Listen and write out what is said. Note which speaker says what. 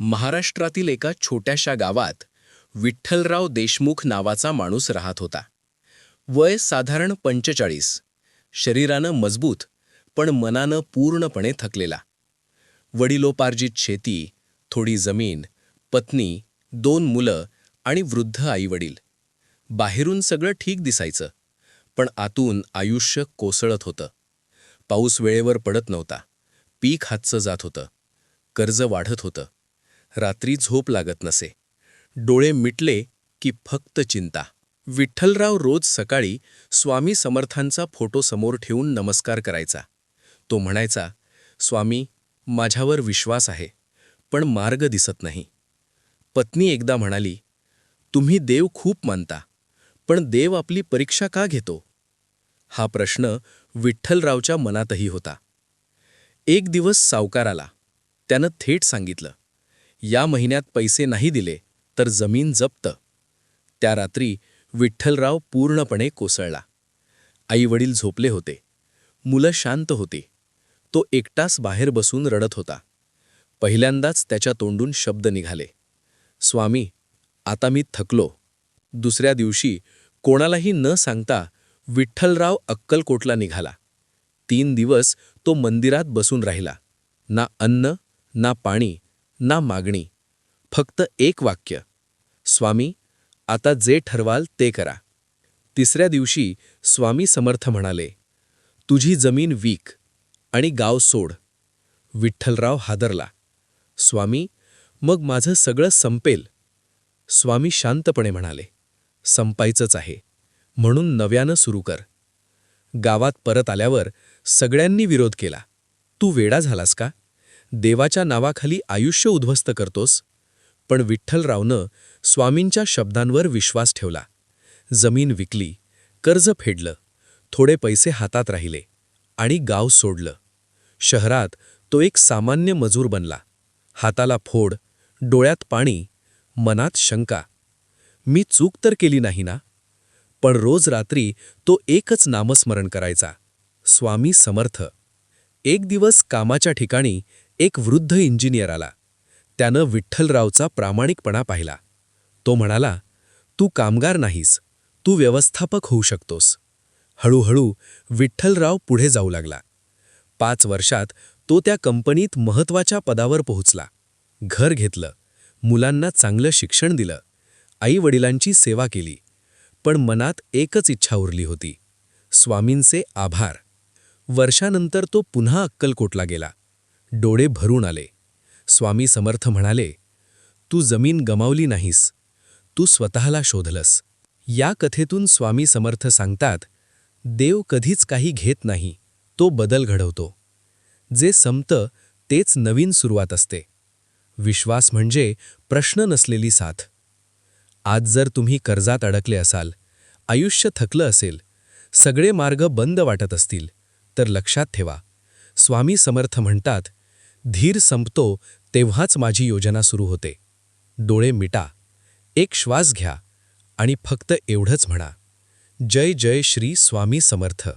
Speaker 1: महाराष्ट्रातील एका छोट्याशा गावात विठ्ठलराव देशमुख नावाचा माणूस राहत होता. वय साधारण पंचेचाळीस. शरीरानं मजबूत पण मनानं पूर्णपणे थकलेला. वडिलोपार्जित शेती थोडी जमीन पत्नी दोन मुलं आणि वृद्ध आईवडील. बाहेरून सगळं ठीक दिसायचं पण आतून आयुष्य कोसळत होतं. पाऊस वेळेवर पडत नव्हता. पीक हातचं जात होतं. कर्ज वाढत होतं. रात्री झोप लागत नसे. डोळे मिटले की फक्त चिंता. विठ्ठलराव रोज सकाळी स्वामी समर्थांचा फोटो समोर ठेवून नमस्कार करायचा. तो म्हणायचा स्वामी माझ्यावर विश्वास आहे पण मार्ग दिसत नाही. पत्नी एकदा म्हणाली तुम्ही देव खूप मानता पण देव आपली परीक्षा का घेतो? हा प्रश्न विठ्ठलरावच्या मनातही होता. एक दिवस सावकार आला. त्यानं थेट सांगितलं या महिन्यात पैसे नाही दिले तर जमीन जप्त. त्या रात्री विठ्ठलराव पूर्णपणे कोसळला. आईवडील झोपले होते. मुलं शांत होती. तो एकटाच बाहेर बसून रडत होता. पहिल्यांदाच त्याच्या तोंडून शब्द निघाले. स्वामी आता मी थकलो. दुसऱ्या दिवशी कोणालाही न सांगता विठ्ठलराव अक्कलकोटला निघाला. तीन दिवस तो मंदिरात बसून राहिला. ना अन्न ना पाणी ना मागणी फक्त एक वाक्य. स्वामी आता जे ठरवाल ते करा. तिसऱ्या दिवशी स्वामी समर्थ म्हणाले तुझी जमीन वीक आणि गाव सोड. विठ्ठलराव हादरला स्वामी मग माझं सगळं संपेल. स्वामी शांतपणे म्हणाले संपायचंच आहे म्हणून नव्यानं सुरू कर. गावात परत आल्यावर सगळ्यांनी विरोध केला तू वेडा झालास का? देवाच्या नावाखाली आयुष्य उद्ध्वस्त करतोस. पण विठ्ठलरावनं स्वामींच्या शब्दांवर विश्वास ठेवला. जमीन विकली कर्ज फेडलं थोडे पैसे हातात राहिले आणि गाव सोडलं. शहरात तो एक सामान्य मजूर बनला. हाताला फोड डोळ्यात पाणी मनात शंका. मी चूक तर केली नाही ना? पण रोज रात्री तो एकच नामस्मरण करायचा. स्वामी समर्थ. एक दिवस कामाच्या ठिकाणी एक वृद्ध इंजिनियर आला. त्यानं विठ्ठलरावचा प्रामाणिकपणा पाहिला. तो म्हणाला तू कामगार नाहीस तू व्यवस्थापक होऊ शकतोस. हळूहळू विठ्ठलराव पुढे जाऊ लागला. पाच वर्षात तो त्या कंपनीत महत्त्वाच्या पदावर पोहोचला. घर घेतलं मुलांना चांगलं शिक्षण दिलं आईवडिलांची सेवा केली पण मनात एकच इच्छा उरली होती. स्वामींचे आभार. वर्षानंतर तो पुन्हा अक्कलकोटला गेला. डोळे भरून आले. स्वामी समर्थ म्हणाले तू जमीन गमावली नाहीस. तू स्वतःला शोधलस. या कथेतून स्वामी समर्थ सांगतात देव कधीच काही घेत नाही. तो बदल घडवतो. जे संपतं तेच नवीन सुरुवात असते. विश्वास म्हणजे प्रश्न नसलेली साथ. आज जर तुम्ही कर्जात अडकले असाल आयुष्य थकलं असेल सगळे मार्ग बंद वाटत असतील तर लक्षात ठेवा. स्वामी समर्थ म्हणतात धीर संपतो तेव्हाच माझी योजना सुरू होते. डोळे मिटा एक श्वास घ्या आणि फक्त एवढंच म्हणा. जय जय श्री स्वामी समर्थ.